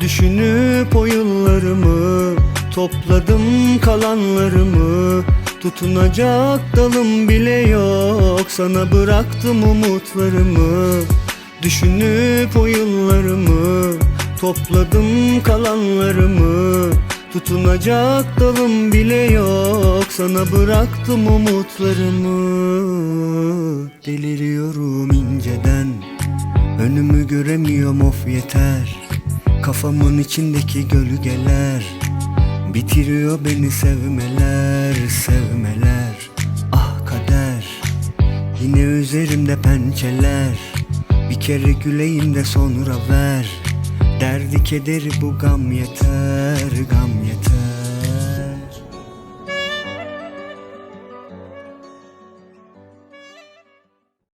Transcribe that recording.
Düşünüp o yıllarımı Topladım kalanlarımı. Tutunacak dalım bile yok Sana bıraktım umutlarımı. Düşünüp o yıllarımı Topladım kalanlarımı. Tutunacak dalım bile yok Sana bıraktım umutlarımı. Deliriyorum inceden Önümü göremiyorum of yeter Kafamın içindeki gölgeler Bitiriyor beni sevmeler, sevmeler. Ah kader Yine üzerimde pençeler. Bir kere güleyim de sonra ver. Derdi kederi bu gam yeter, gam yeter